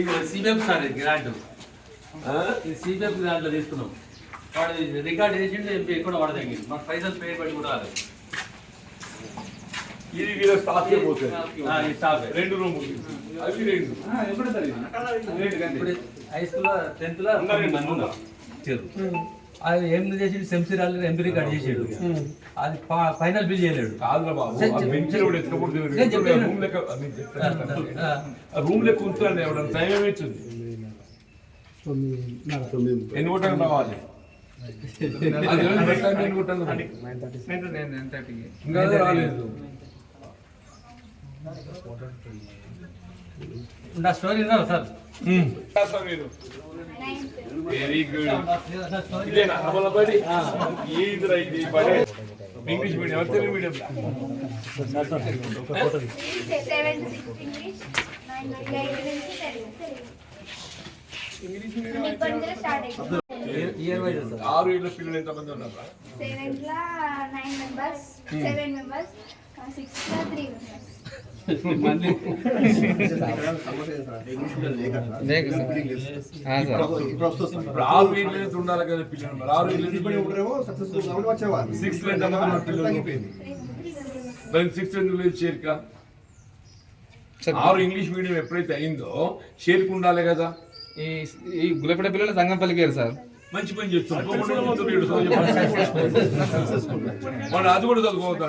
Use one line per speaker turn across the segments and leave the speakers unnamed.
ఇది CBF sir ఇది grant? ఇది సిబిఎఫ్ గ్రాంట్లో తీసుకున్నాం. వాడు రికార్డ్ చేసిండు ఎంపీ ఎక్కడ వాడ తగ్గింది మాకు పైసలు పే పడి కూడా రాలేదు.
ఇది వీళ్ళ స్టాఫ్
స్టాఫ్
రెండు రూములు. అవి రెండు.
ఇప్పుడు హై స్కూల్లో టెన్త్లో తొమ్మిది మంది ఉన్నారు. చేరు. అది ఏం చేసి సెంసీ రాలేదు ఎంపీ రికార్డ్ చేసాడు. అది ఫైనల్ బిల్ చేయలేడు.
రూమ్ లెక్క ఉంచుతాండి ఎవడన్నా టైం ఏమవుతుంది ఎన్ని రావాలి? ఇంకా రాలేదు.
నా స్టోరీ విన్నారా సార్?
వెరీ గుడ్ ఇదేనా? అమల బడి? ఏదిరా ఇది? బడి. English medium Telugu medium
English అయింది
ఇయర్ వైజ్ సార్
ఆరు ఏళ్ళ పిల్లలు ఎంతమంది ఉన్నారు
సెవెంత్ లా nine members seven members sixth లా త్రీ మెంబర్స్
ఆరు ఉండాలి కదా పిల్లలు సిక్స్త్ సిక్స్త్ లేదు చేరిక ఆరు ఇంగ్లీష్ మీడియం ఎప్పుడైతే అయిందో చేరిక ఉండాలి కదా
ఈ ఈ గులపెడ పిల్లలు సంఘం పలికారు సార్
మంచి పని చేస్తున్నాం అది కూడా
చదువుకోవద్దు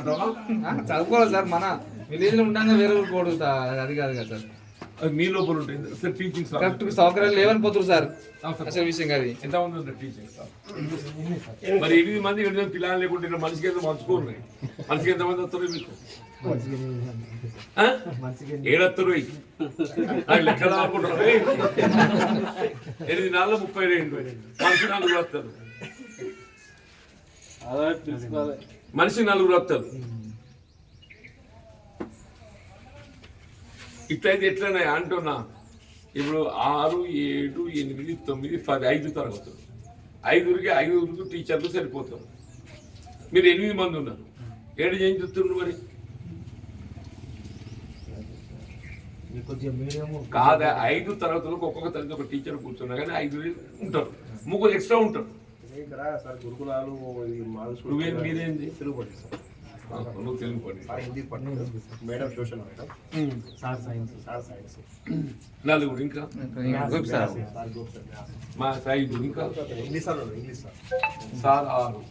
చదువుకోవాలి సార్ మన విలేజ్లో ఉండగా వేరే ఊరు కొడుతా అది కాదు కదా. సార్
అది మీ లోపల ఉంటుంది సార్. టీచింగ్ స్టాఫ్
కరెక్ట్ సౌకర్యాలు లేవని పోతురు సార్. అసలు విషయం కాదు ఇది.
ఎంత ఉంది టీచింగ్ మరి ఎనిమిది మంది ఎనిమిది మంది పిల్లలు లేకుంటే మనిషికి ఎంత మంచుకోరు మనిషికి ఎంత మంది వస్తారు మీకు? ఏడత్తరు. అది లెక్క రాకుంటారు ఎనిమిది నాలుగు ముప్పై రెండు. మనిషి నలుగురు వస్తారు. మనిషి నలుగురు వస్తారు. ఇట్లయితే ఎట్లనే అంటున్నా. ఇప్పుడు ఆరు ఏడు ఎనిమిది తొమ్మిది పది ఐదు తరగతులు. ఐదుగురికి ఐదుగురికి టీచర్లు సరిపోతారు. మీరు ఎనిమిది మంది ఉన్నారు. ఏడు చేయించుతున్నారు మరి? కాదా ఐదు తరగతులకు ఒక్కొక్క తరగతి ఒక టీచర్ కూర్చున్నా కానీ ఐదు ఉంటారు. ముగ్గురు ఎక్స్ట్రా ఉంటారు. మీరేంది నువ్వు తెలుగు పడి
madam social madam. Sir science. Sir science.
నలుగురు ఇంకా. మా ఐదు ఇంకా?
English sir English sir.
Sir ఆరు.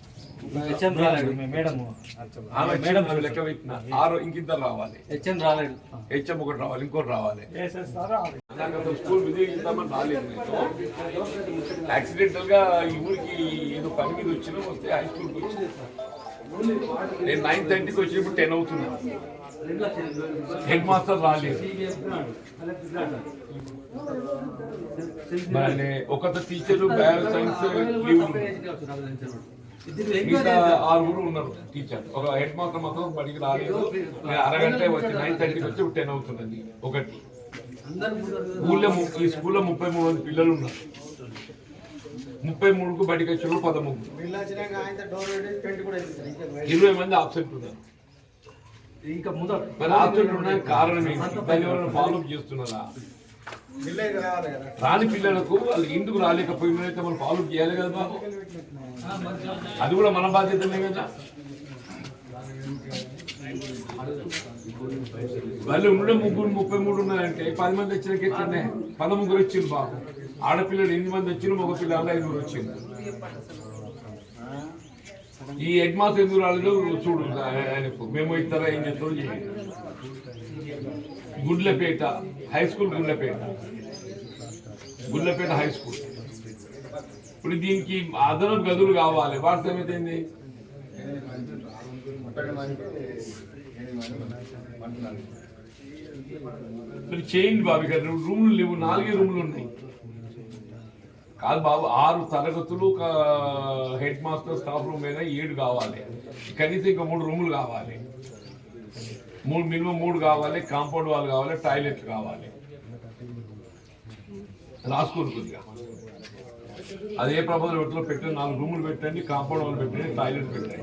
హెచ్ఎం రాలేడు
ఆమె మేడం లెక్క పెట్టిన. ఆరు ఇంకిద్దరు రావాలి.
హెచ్ఎం రాలేడు.
హెచ్ఎం ఒకటి రావాలి ఇంకోటి రావాలి. స్కూల్ చేద్దామని రాలేదు యాక్సిడెంటల్గా ఈ ఊరికి ఏదో పని మీద వచ్చిన వస్తే హై స్కూల్కి వచ్చి నేను నైన్ థర్టీకి వచ్చినప్పుడు టెన్ అవుతున్నా. హెడ్ మాస్టర్ రాలేదు మరి ఒక టీచర్ బయో సైన్స్ లీవ్ మిగతా ఆరుగురు ఉన్నారు టీచర్ ఒక హెడ్ మాస్టర్ మాత్రం బడికి రాలేదు. నేను అరగంట వచ్చి నైన్ థర్టీకి వచ్చి టెన్ అవుతున్నది ఒకటి. ఊళ్ళో ఈ స్కూల్లో ముప్పై మూడు మంది పిల్లలు ఉన్నారు. ముప్పై మూడుకు బడికి వచ్చి పదమూడు ఇరవై మంది ఆబ్సెంట్ ఉన్నారు.
ఇంకా ముందర
మరి ఆబ్సెంట్ ఉండడానికి కారణం ఏంటి? దాన్ని ఎవరైనా ఫాలో అప్ చేస్తున్నారా? రాని పిల్లలకు వాళ్ళు ఎందుకు రాలేకపోయినైతే మనం ఫాలో చేయాలి కదా బాబు. అది కూడా మన బాధ్యతనే కదా. వాళ్ళు ఉండడం ముగ్గురు ముప్పై మూడు ఉన్నారంటే పది మంది వచ్చినాక ఎట్లనే పదముగ్గురు వచ్చింది బాబు. ఆడపిల్లలు ఎనిమిది మంది వచ్చిన మగ పిల్లలు ఐదుగురు వచ్చింది ఈ హెడ్ మాస్టర్ ఎందుకు రాలేదు చూడు ఆయనకు. మేము ఇస్తారా ఏం చేస్తారో Gudlapeta high school Gudlapeta. Gudlapeta high school ఇప్పుడు దీనికి అదనపు గదులు కావాలి. వాటి సంగతి ఏంది చేయండి బాబు ఇక్కడ రూమ్లు లేవు నాలుగే రూమ్లు ఉన్నాయి. కాదు బాబు ఆరు తరగతులు ఒక హెడ్ మాస్టర్ స్టాఫ్ రూమ్ అయినా ఏడు కావాలి. కనీసం ఇంకా మూడు రూములు కావాలి. మూడు మినిమం మూడు కావాలి కాంపౌండ్ వాల్ కావాలి టాయిలెట్ కావాలి. రాసుకోరు కొద్దిగా అదే ప్రపోజల్ పెట్టలో పెట్టండి నాలుగు రూములు పెట్టండి కాంపౌండ్ వాల్ పెట్టండి టాయిలెట్ పెట్టండి.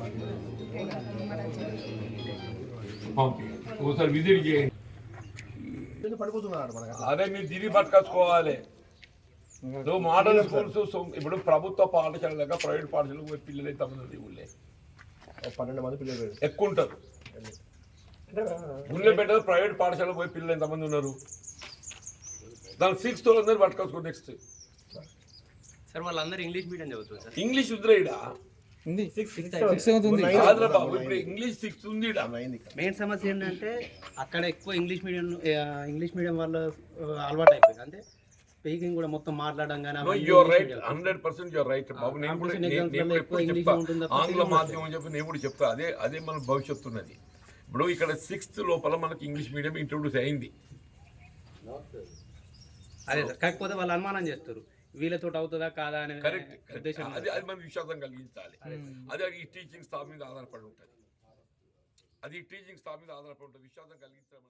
ఒకసారి విజిట్ చేయండి. అదే మీరు తిరిగి పట్టుకొచ్చుకోవాలి. నువ్వు మోడల్ స్కూల్స్ సో- ఇప్పుడు ప్రభుత్వ పాఠశాల దగ్గర ప్రైవేట్ పాఠశాలకు పోయి పిల్లలు ఎంతమంది ఊళ్ళే?
పన్నెండు మంది పిల్లలు
ఎక్కువ ఉంటారు. ఊళ్ళో పెట్టారు ప్రైవేట్ పాఠశాలకు పోయి పిల్లలు ఎంతమంది ఉన్నారు? దాని సిక్స్త్ అందరు పట్టుకొచ్చుకో నెక్స్ట్
సార్ వాళ్ళందరూ ఇంగ్లీష్ మీడియం చదువుతారు సార్.
ఇంగ్లీష్ ఉద్రేడా ఇంగ్లీష్ సిక్స్త్ ఉంది ఈడ.
మెయిన్ సమస్య ఏంటంటే అక్కడ ఎక్కువ ఇంగ్లీష్ మీడియం ఇంగ్లీష్ మీడియం వాళ్ళు అలవాటు అయిపోయింది అంటే స్పీకింగ్ కూడా మొత్తం మాట్లాడడం కానీ medium.
Hundred percent you're right బాబు. నేను కూడా నేను- ఎప్పుడు చెప్తా. ఆంగ్ల మాధ్యమం అని చెప్పి నేను కూడా చెప్తా. అదే అదే మన భవిష్యత్తు ఉన్నది ఇప్పుడు ఇక్కడ సిక్స్త్ లోపల మనకి ఇంగ్లీష్ మీడియం ఇంట్రొడ్యూస్ అయింది.
అదే సార్ కాకపోతే వాళ్ళు అనుమానం చేస్తారు. వీళ్ళతో అవుతుందా కాదా అనే
కరెక్ట్
ఉద్దేశం
అది అది మన విశ్వాసం కలిగించాలి. అది ఈ టీచింగ్ స్టాఫ్ మీద ఆధారపడి ఉంటుంది. అది టీచింగ్ స్టాఫ్ మీద ఆధారపడి ఉంటుంది. విశ్వాసం కలిగించడం